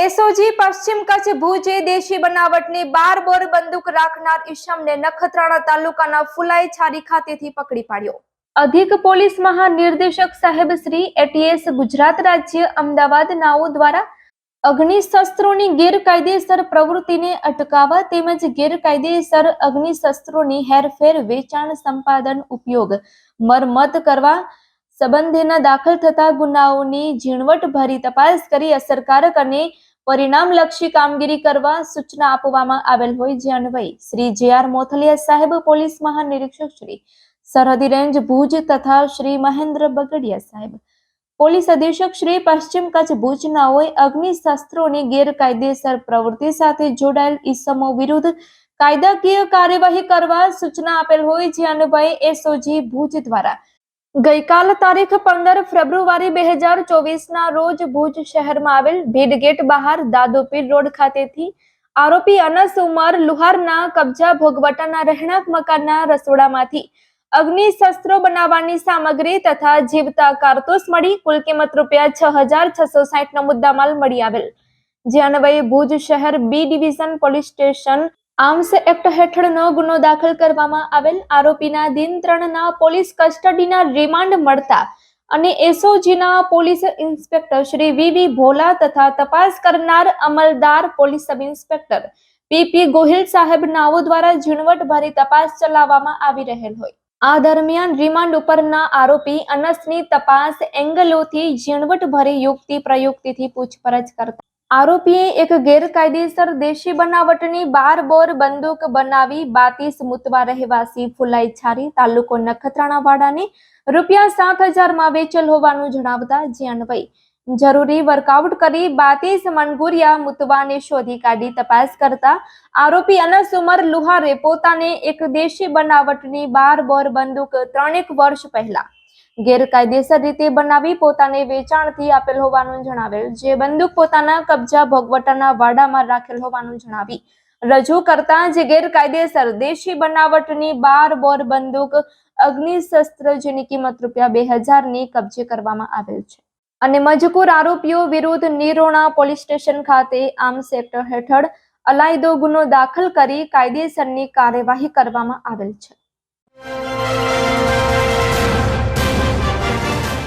SOG પશ્ચિમ કચ્છ ભુજે દેશી બનાવટની બાર બોર બંદૂક રાખનાર ઈશમને નખત્રાણા તાલુકાના ફુલાઈ છારી ખાતેથી પકડી પાડ્યો. અધિક પોલીસ મહાનિર્દેશક સાહેબ શ્રી એટીએસ ગુજરાત રાજ્ય અમદાવાદ નાઓ દ્વારા અગ્નિશસ્ત્રોની ગેરકાયદેસર પ્રવૃત્તિને અટકાવવા તેમજ ગેરકાયદેસર અગ્નિશસ્ત્રોની હેરફેર વેચાણ સંપાદન ઉપયોગ મરમત કરવા સંબંધેના દાખલ થતા ગુનાઓની ઝીણવટભરી તપાસ કરી અસરકારક અને પરિણામલક્ષી કામગીરી કરવા સૂચના આપવામાં આવેલ હોય જે અન્વયે શ્રી જે આર મોથલિયા સાહેબ, પોલીસ મહાનિરીક્ષક શ્રી સરહદી રેન્જ ભુજ તથા શ્રી મહેન્દ્ર બગડિયા સાહેબ. પોલીસ અધિક્ષક શ્રી પશ્ચિમ કચ્છ ભુજનાઓએ અગ્નિશસ્ત્રોની ગેરકાયદેસર પ્રવૃત્તિ સાથે જોડાયેલ ઇસમો વિરુદ્ધ કાયદાકીય કાર્યવાહી કરવા સૂચના આપેલ હોય જે અન્વયે એસઓજી ભુજ દ્વારા ગઈકાલ તારીખ પંદર ફેબ્રુઆરી બે હજાર ચોવીસના રોજ ભુજ શહેરમાં આવેલ ભીડ ગેટ બહાર દાદુપીર રોડ ખાતેથી આરોપી અનસ ઉમર લુહારના કબજા ભોગવટાના રહેણાંક મકાનના રસોડામાંથી અગ્નિ શસ્ત્રો બનાવવાની સામગ્રી તથા જીવતા કારતૂસ મળી કુલ કિંમત રૂપિયા છ હજાર છસો સાહીઠ નો મુદ્દામાલ મળી આવેલ. જે અન્વયે ભુજ શહેર B division police station arms act હેઠળનો ગુનો દાખલ કરવામાં આવેલ. આરોપીના દિન ત્રણના પોલીસ કસ્ટડીના રિમાન્ડ મળતા અને એસઓજીના police inspector Shri V V Bhola તથા તપાસ કરનાર અમલદાર police sub inspector P P Gohil સાહેબ નાઓ દ્વારા ઝીણવટભરી તપાસ ચલાવવામાં આવી રહેલ હોય. આ દરમિયાન રિમાન્ડ ઉપરના આરોપી અનસની તપાસ એંગલોથી ઝીણવટભરી યુક્તિ પ્રયુક્તિથી પૂછપરછ કરતા આરોપીએ એક ગેરકાયદેસર દેશી બનાવટની બાર બોર બંદૂક બનાવી બાતીસ મુતવા રહેવાસી ફુલાઈ છારી તાલુકો નખત્રાણા વાડાને રૂપિયા સાત હજારમાં વેચેલ હોવાનું જણાવતા જે અન્વયે. જરૂરી વર્કઆઉટ કરી બાતીસ મનગુરિયા મુતવાને શોધી કાઢી તપાસ કરતા આરોપી અનસ ઉમર લુહારે પોતાને એક દેશી બનાવટની બાર બોર બંદૂક ત્રણેક વર્ષ પહેલા ગેરકાયદેસર રીતે બનાવી પોતાને વેચાણથી આપેલ હોવાનું જણાવેલ. જે બંદૂક પોતાના કબજા ભોગવટાના વાડામાં રાખેલ હોવાનું જણાવી. રજૂ કરતા જે ગેરકાયદેસર દેશી બનાવટની બાર બોર બંદૂક અગ્નિશસ્ત્ર જેની કિંમત રૂપિયા બે હજારની કબજે કરવામાં આવેલ છે. અને મજકૂર આરોપીઓ વિરુદ્ધ નિરોણા પોલીસ સ્ટેશન ખાતે આમ સેક્ટર હેઠળ અલાયદો ગુનો દાખલ કરી કાયદેસરની કાર્યવાહી કરવામાં આવેલ છે.